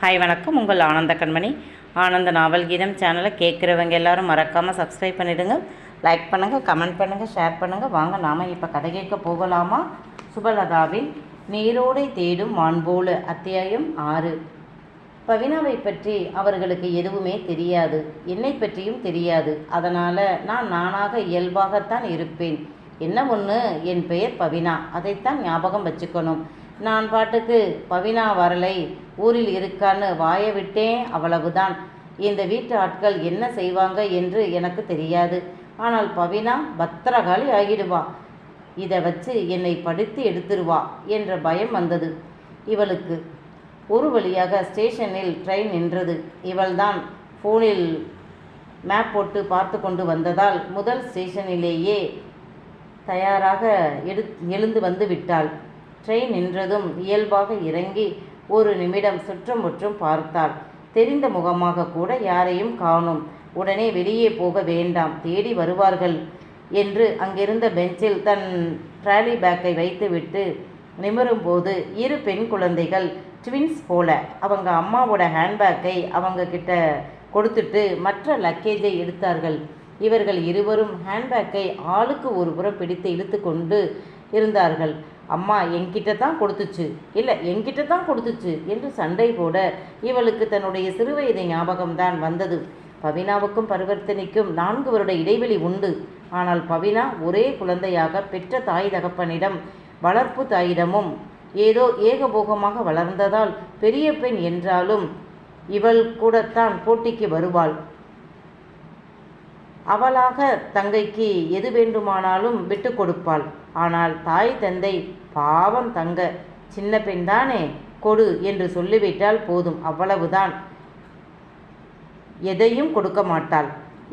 Hi வணக்கம். உங்கள் ஆனந்த கண்மணி. ஆனந்த நாவல் கீதம் சேனலை கேட்குறவங்க எல்லாரும் மறக்காமல் சப்ஸ்கிரைப் பண்ணிவிடுங்க லைக் பண்ணுங்கள் கமெண்ட் பண்ணுங்கள் ஷேர் பண்ணுங்கள் வாங்க நாம் இப்போ கதை கேட்க போகலாமா? சுபலதாவின் நீரோடை தேடும் மாண்போல அத்தியாயம் ஆறு. பவினாவை பற்றி அவர்களுக்கு எதுவுமே தெரியாது. என்னை பற்றியும் தெரியாது. அதனால் நான் நானாக இயல்பாகத்தான் இருப்பேன். என்ன ஒன்று என் பெயர் பவினா. அதைத்தான் ஞாபகம் வச்சுக்கணும். நான் பாட்டுக்கு பவினா வரலை. ஊரில் இருக்கான்னு வாய விட்டேன் அவ்வளவுதான். இந்த வீட்டு ஆட்கள் என்ன செய்வாங்க என்று எனக்கு தெரியாது. ஆனால் பவினா பத்திரகாளி ஆகிடுவா. இதை வச்சு என்னை படித்து எடுத்துருவா என்ற பயம் வந்தது. இவளுக்கு ஒரு வழியாக ஸ்டேஷனில் ட்ரெயின் நின்றது. இவள்தான் ஃபோனில் மேப் போட்டு பார்த்து கொண்டு வந்ததால் முதல் ஸ்டேஷனிலேயே தயாராக எடு எழுந்து வந்து விட்டாள். ட்ரெயின் நின்றதும் இயல்பாக இறங்கி ஒரு நிமிடம் சுற்றுமுற்றும் பார்த்தாள். தெரிந்த முகமாக கூட யாரையும் காணும். உடனே வெளியே போக வேண்டாம் தேடி வருவார்கள் என்று அங்கிருந்த பெஞ்சில் தன் ட்ராலி பேக்கை வைத்துவிட்டு நிமிரும்போது இரு பெண் குழந்தைகள் ட்வின்ஸ் போல அவங்க அம்மாவோட ஹேண்ட்பேக்கை அவங்க கிட்ட கொடுத்துட்டு மற்ற லக்கேஜை எடுத்தார்கள். இவர்கள் இருவரும் ஹேண்ட்பேக்கை ஆளுக்கு ஒரு புறம் பிடித்து இழுத்து கொண்டு இருந்தார்கள். அம்மா என்கிட்ட தான் கொடுத்துச்சு. இல்லை என்கிட்ட தான் கொடுத்துச்சு என்று சண்டை போட இவளுக்கு தன்னுடைய சிறுவயது ஞாபகம்தான் வந்தது. பவினாவுக்கும் பரிவர்த்தனைக்கும் நான்கு வருட இடைவெளி உண்டு. ஆனால் பவினா ஒரே குழந்தையாக பெற்ற தாய் தகப்பனிடம் வளர்ப்பு தாயிடமும் ஏதோ ஏகபோகமாக வளர்ந்ததால் பெரிய பெண் என்றாலும் இவள் கூடத்தான் போட்டிக்கு வருவாள். அவளாக தங்கைக்கு எது வேண்டுமானாலும் விட்டு கொடுப்பாள். ஆனால் தாய் தந்தை பாவம் தங்க சின்ன பெண் தானே கொடு என்று சொல்லிவிட்டால் போதும் அவ்வளவுதான். எதையும் கொடுக்க மாட்டாள்.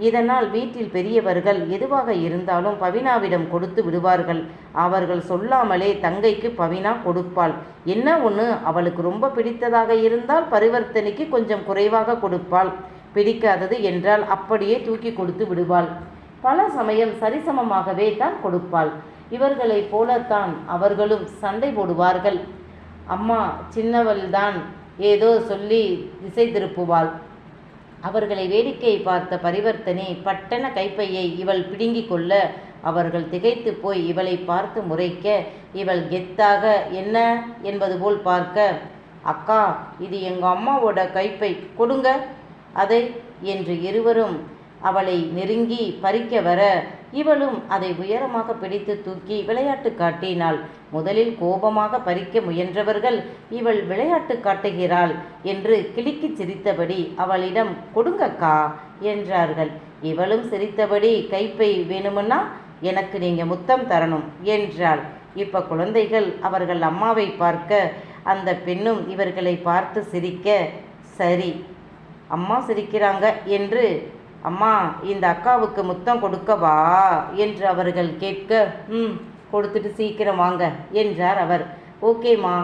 இதனால் வீட்டில் பெரியவர்கள் எதுவாக இருந்தாலும் பவினாவிடம் கொடுத்து விடுவார்கள். அவர்கள் சொல்லாமலே தங்கைக்கு பவினா கொடுப்பாள். என்ன ஒன்று அவளுக்கு ரொம்ப பிடித்ததாக இருந்தால் பரிவர்த்தனைக்கு கொஞ்சம் குறைவாக கொடுப்பாள். பிடிக்காதது என்றால் அப்படியே தூக்கி கொடுத்து விடுவாள். பல சமயம் சரிசமமாகவே தான் கொடுப்பாள். இவர்களைப் போலத்தான் அவர்களும் சண்டை போடுவார்கள். அம்மா சின்னவள்தான் ஏதோ சொல்லி திசை திருப்புவாள். அவர்களை வேடிக்கை பார்த்த பரிவர்த்தனை பட்டன கைப்பையை இவள் பிடுங்கிக் கொள்ள அவர்கள் திகைத்து போய் இவளை பார்த்து முறைக்க இவள் கெத்தாக என்ன? என்பது போல் பார்க்க அக்கா இது எங்கள் அம்மாவோட கைப்பை. கொடுங்க. அதை என்று இருவரும் அவளை நெருங்கி பறிக்க வர இவளும் அதை உயரமாக பிடித்து தூக்கி விளையாட்டு காட்டினாள். முதலில் கோபமாக பறிக்க முயன்றவர்கள் இவள் விளையாட்டு காட்டுகிறாள் என்று கிளிக்கிச் சிரித்தபடி அவளிடம் கொடுங்கக்கா என்றார்கள். இவளும் சிரித்தபடி கைப்பை வேணுமுன்னா எனக்கு நீங்க முத்தம் தரணும் என்றாள். இப்ப குழந்தைகள் அவர்கள் அம்மாவை பார்க்க அந்த பெண்ணும் இவர்களை பார்த்து சிரிக்க சரி அம்மா சிரிக்கிறாங்க என்று அம்மா இந்த அக்காவுக்கு முத்தம் கொடுக்கவா என்று அவர்கள் கேட்க ம் கொடுத்துட்டு சீக்கிரம் வாங்க என்றார் அவர். ஓகேம்மா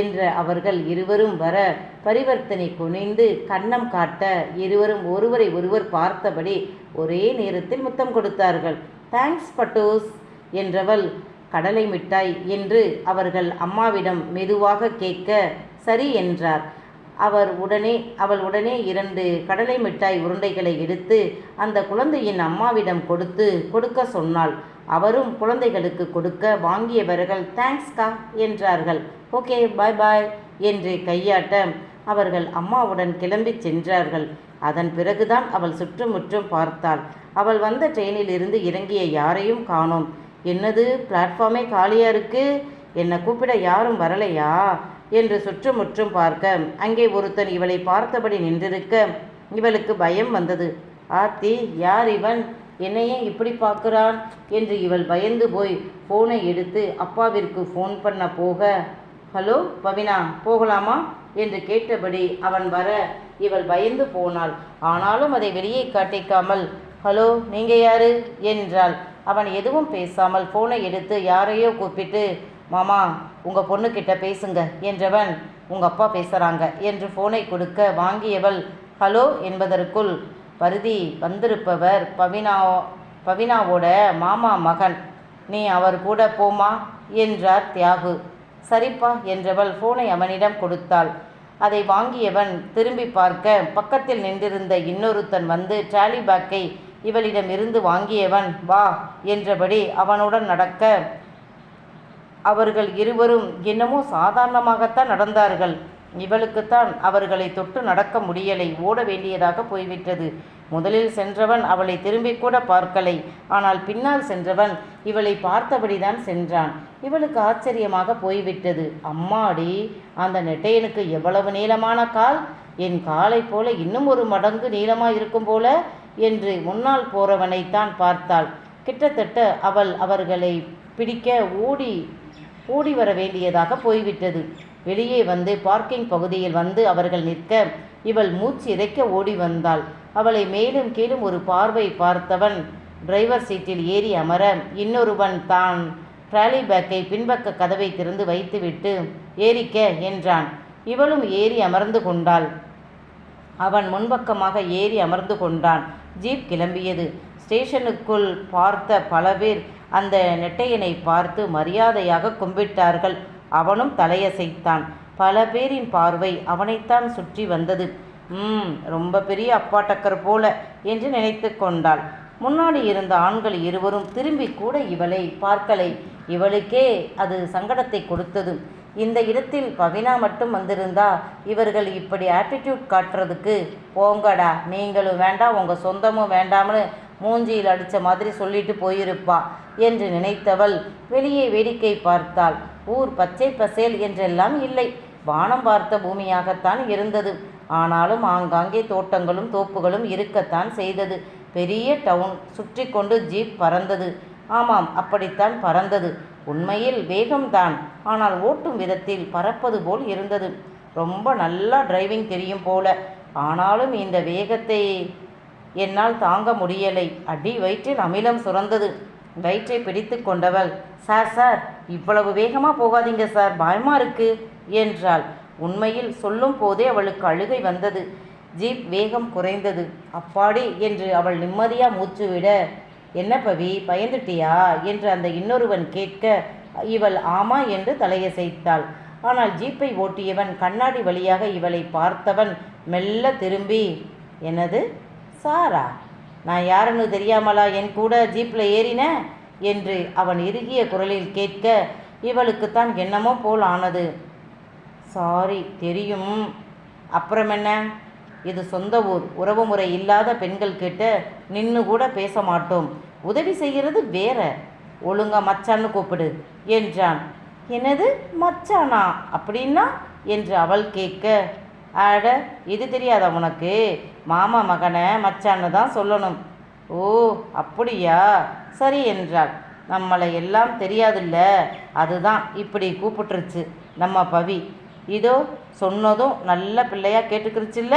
என்ற அவர்கள் இருவரும் வர பரிவர்த்தனை குனிந்து கண்ணம் காட்ட இருவரும் ஒருவரை ஒருவர் பார்த்தபடி ஒரே நேரத்தில் முத்தம் கொடுத்தார்கள். தேங்க்ஸ் பட்டோஸ் என்றவள் கடலை மிட்டாய் என்று அவர்கள் அம்மாவிடம் மெதுவாக கேட்க சரி என்றார். அவர் உடனே அவள் உடனே இரண்டு கடலை மிட்டாய் உருண்டைகளை எடுத்து அந்த குழந்தையின் அம்மாவிடம் கொடுத்து கொடுக்க சொன்னாள். அவரும் குழந்தைகளுக்கு கொடுக்க வாங்கியவர்கள் தேங்க்ஸ்கா என்றார்கள். ஓகே பாய் பாய் என்று கையாட்ட அவர்கள் அம்மாவுடன் கிளம்பி சென்றார்கள். அதன் பிறகுதான் அவள் சுற்றுமுற்றும் பார்த்தாள். அவள் வந்த ட்ரெயினில் இருந்து இறங்கிய யாரையும் காணோம். என்னது பிளாட்ஃபார்மே காலியாக இருக்கு? என்னை கூப்பிட யாரும் வரலையா? என்று சுற்றுமுற்றும் பார்க்க. அங்கே ஒருத்தன் இவளை பார்த்தபடி நின்றிருக்க இவளுக்கு பயம் வந்தது. ஆத்தி யார் இவன்? என்னையே இப்படி பார்க்குறான்? என்று இவள் பயந்து போய் ஃபோனை எடுத்து அப்பாவிற்கு ஃபோன் பண்ண போக. ஹலோ பவினா போகலாமா? என்று கேட்டபடி அவன் வர இவள் பயந்து போனாள். ஆனாலும் அதை வெளியே காட்டிக்காமல் ஹலோ நீங்கள் யாரு? என்றாள். அவன் எதுவும் பேசாமல் ஃபோனை எடுத்து யாரையோ கூப்பிட்டு மாமா உங்கள் பொண்ணுக்கிட்ட பேசுங்க. என்றவன் உங்கள் அப்பா பேசுகிறாங்க என்று ஃபோனை கொடுக்க வாங்கியவள் ஹலோ என்பதற்குள் பருதி வந்திருப்பவர் பவினா பவினாவோட மாமா மகன். நீ அவர் கூட போமா என்றார் தியாகு. சரிப்பா என்றவள் ஃபோனை அவனிடம் கொடுத்தாள். அதை வாங்கியவன் திரும்பி பார்க்க பக்கத்தில் நின்றிருந்த இன்னொருத்தன் வந்து டிராலி பேக்கை இவளிடமிருந்து வாங்கியவன் வா என்றபடி அவனுடன் நடக்க அவர்கள் இருவரும் என்னமோ சாதாரணமாகத்தான் நடந்தார்கள். இவளுக்குத்தான் அவர்களை தொட்டு நடக்க முடியலை. ஓட வேண்டியதாக போய்விட்டது. முதலில் சென்றவன் அவளை திரும்பி கூட பார்க்கலை. ஆனால் பின்னால் சென்றவன் இவளை பார்த்தபடிதான் சென்றான். இவளுக்கு ஆச்சரியமாக போய்விட்டது. அம்மாடி அந்த நெட்டையனுக்கு எவ்வளவு நீளமான கால்? என் காலை போல இன்னும் ஒரு மடங்கு நீளமாக இருக்கும் போல? என்று முன்னால் போறவனைத்தான் பார்த்தாள். கிட்டத்தட்ட அவள் அவர்களை பிடிக்க ஓடி ஓடி வர வேண்டியதாக போய்விட்டது. வெளியே வந்து பார்க்கிங் பகுதியில் வந்து அவர்கள் நிற்க இவள் மூச்சு இறைக்க ஓடி வந்தாள். அவளை மேலும் கீழும் ஒரு பார்வை பார்த்தவன் டிரைவர் சீட்டில் ஏறி அமர இன்னொருவன் தான். ட்ராலி பேக்கை பின்பக்க கதவை திறந்து வைத்துவிட்டு ஏறிக்க என்றான். இவளும் ஏறி அமர்ந்து கொண்டாள். அவன் முன்பக்கமாக ஏறி அமர்ந்து கொண்டான். ஜீப் கிளம்பியது. ஸ்டேஷனுக்குள் பார்த்த பல பேர் அந்த நெட்டையனை பார்த்து மரியாதையாக கும்பிட்டார்கள். அவனும் தலையசைத்தான். பல பேரின் பார்வை அவனைத்தான் சுற்றி வந்தது. ம் ரொம்ப பெரிய அப்பாட்டக்கர் போல என்று நினைத்து கொண்டாள். முன்னாடி இருந்த ஆண்கள் இருவரும் திரும்பி கூட இவளை பார்க்கலை. இவளுக்கே அது சங்கடத்தை கொடுத்தது. இந்த இடத்தில் பவினா மட்டும் வந்திருந்தா இவர்கள் இப்படி ஆட்டிடியூட் காட்டுறதுக்கு போங்கடா நீங்களும் வேண்டாம் உங்கள் சொந்தமும் வேண்டாம்னு மூஞ்சியில் அடித்த மாதிரி சொல்லிட்டு போயிருப்பா என்று நினைத்தவள் வெளியே வேடிக்கை பார்த்தாள். ஊர் பச்சை பசேல் என்றெல்லாம் இல்லை. வானம் பார்த்த பூமியாகத்தான் இருந்தது. ஆனாலும் ஆங்காங்கே தோட்டங்களும் தோப்புகளும் இருக்கத்தான் செய்தது. பெரிய டவுன் சுற்றி கொண்டு ஜீப் பறந்தது. ஆமாம் அப்படித்தான் பறந்தது. உண்மையில் வேகம்தான். ஆனால் ஓட்டும் விதத்தில் பறப்பது போல் இருந்தது. ரொம்ப நல்லா டிரைவிங் தெரியும் போல. ஆனாலும் இந்த வேகத்தை என்னால் தாங்க முடியலை. அடி வயிற்றில் அமிலம் சுரந்தது. வயிற்றை பிடித்து கொண்டவள் சார் சார் இவ்வளவு வேகமாக போகாதீங்க சார் பயமாக இருக்கு என்றாள். உண்மையில் சொல்லும் போதே அவளுக்கு அழுகை வந்தது. ஜீப் வேகம் குறைந்தது. அப்பாடி என்று அவள் நிம்மதியாக மூச்சு விட என்ன பவி பயந்துட்டியா? என்று அந்த இன்னொருவன் கேட்க இவள் ஆமா என்று தலையசைத்தாள். ஆனால் ஜீப்பை ஓட்டியவன் கண்ணாடி வழியாக இவளை பார்த்தவன் மெல்ல திரும்பி என்னது? சாரா? நான் யாருன்னு தெரியாமலா? என் கூட ஜீப்பில் ஏறின? என்று அவன் இறுகிய குரலில் கேட்க இவளுக்குத்தான் என்னமோ போல் ஆனது. சாரி தெரியும். அப்புறம் என்ன? இது சொந்த ஊர். உறவுமுறை இல்லாத பெண்கள் கிட்ட நின்று கூட பேச மாட்டோம். உதவி செய்கிறது வேற. ஒழுங்கா மச்சான்னு கூப்பிடு என்றான். என்னது? மச்சானா? அப்படின்னா? என்று அவள் கேட்க ஆட இது தெரியாதா உனக்கு? மாமா மகனை மச்சான்னு தான் சொல்லணும். ஓ அப்படியா? சரி என்றாள். நம்மளை எல்லாம் தெரியாதுல்ல. அதுதான் இப்படி கூப்பிட்டுருச்சு. நம்ம பவி இதோ சொன்னதும் நல்ல பிள்ளையா கேட்டுக்கிருச்சுல்ல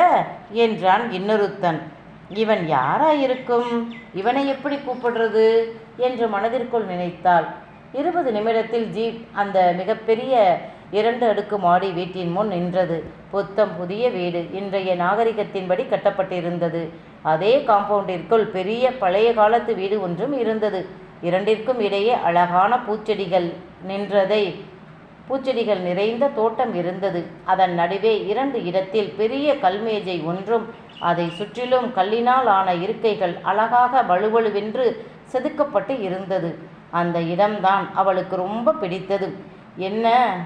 என்றான் இன்னொருத்தன். இவன் யாரா இருக்கும் இவனை எப்படி கூப்பிடுறது? என்று மனதிற்குள் நினைத்தாள். இருபது நிமிடத்தில் ஜீப் அந்த மிகப்பெரிய இரண்டு அடுக்கு மாடி வீட்டின் முன் நின்றது. புத்தம் புதிய வீடு இன்றைய நாகரிகத்தின்படி கட்டப்பட்டிருந்தது. அதே காம்பவுண்டிற்குள் பெரிய பழைய காலத்து வீடு ஒன்றும் இருந்தது. இரண்டிற்கும் இடையே அழகான பூச்செடிகள் நின்றதை பூச்செடிகள் நிறைந்த தோட்டம் இருந்தது. அதன் நடுவே இரண்டு இடத்தில் பெரிய கல்மேஜை ஒன்றும் அதை சுற்றிலும் கல்லினால் ஆன இருக்கைகள் அழகாக வலுவழுவென்று செதுக்கப்பட்டு இருந்தது. அந்த இடம்தான் அவளுக்கு ரொம்ப பிடித்தது. என்ன?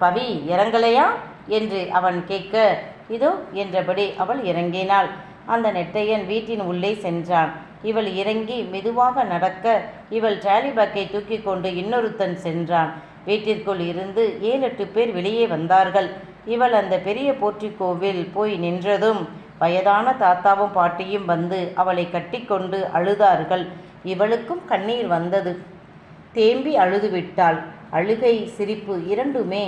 பவி இறங்கலையா? என்று அவன் கேட்க இதோ என்றபடி அவள் இறங்கினாள். அந்த நெட்டையன் வீட்டின் உள்ளே சென்றான். இவள் இறங்கி மெதுவாக நடக்க இவள் டிராலி பேக்கை தூக்கி கொண்டு இன்னொருத்தன் சென்றான். வீட்டிற்குள் இருந்து ஏழு எட்டு பேர் வெளியே வந்தார்கள். இவள் அந்த பெரிய போற்றிக்கோவில் போய் நின்றதும் வயதான தாத்தாவும் பாட்டியும் வந்து அவளை கட்டிக்கொண்டு அழுதார்கள். இவளுக்கும் கண்ணீர் வந்தது. தேம்பி அழுதுவிட்டாள். அழுகை சிரிப்பு இரண்டுமே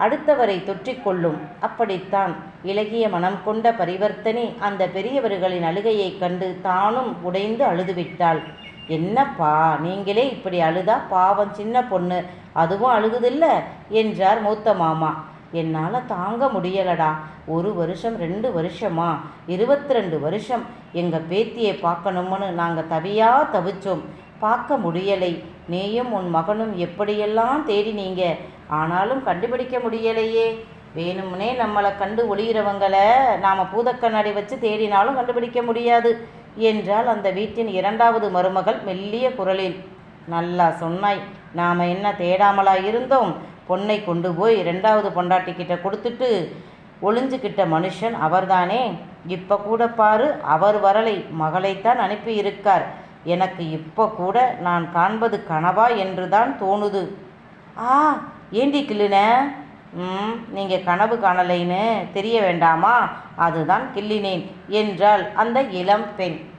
அடுத்தவரை தொற்றிக்கொள்ளும். அப்படித்தான் இலகிய மனம் கொண்ட பரிவர்த்தனை அந்த பெரியவர்களின் அழுகையைக் கண்டு தானும் உடைந்து அழுதுவிட்டாள். என்னப்பா நீங்களே இப்படி அழுதா? பாவம் சின்ன பொண்ணு. அதுவும் அழுகுதில்ல? என்றார் மூத்த மாமா. என்னால் தாங்க முடியலடா. ஒரு வருஷம் ரெண்டு வருஷமா? இருபத்தி ரெண்டு வருஷம். எங்கள் பேத்தியை பார்க்கணும்னு நாங்கள் தவியா தவிச்சோம். பார்க்க முடியலை. நீயும் உன் மகனும் எப்படியெல்லாம் தேடினீங்க? ஆனாலும் கண்டுபிடிக்க முடியலையே. வேணும்னே நம்மளை கண்டு ஒளியிறவங்களை நாம் பூதக்கண்ணாடி வச்சு தேடினாலும் கண்டுபிடிக்க முடியாது என்றால் அந்த வீட்டின் இரண்டாவது மருமகள் மெல்லிய குரலில். நல்லா சொன்னாய். நாம் என்ன தேடாமலா இருந்தோம்? பொண்ணை கொண்டு போய் ரெண்டாவது பொண்டாட்டிக்கிட்ட கொடுத்துட்டு ஒளிஞ்சுக்கிட்ட மனுஷன் அவர்தானே? இப்போ கூட பாரு அவர் வரலை. மகளைத்தான் அனுப்பி இருக்கார் எனக்கு இப்போ கூட நான் காண்பது கனவா என்று தான் தோணுது. ஆ ஏண்டி கிள்ளின ம் நீங்கள் கனவு காணலைன்னு தெரிய வேண்டாமா? அதுதான் கிள்ளினேன் என்றாள் அந்த இளம் பெண்.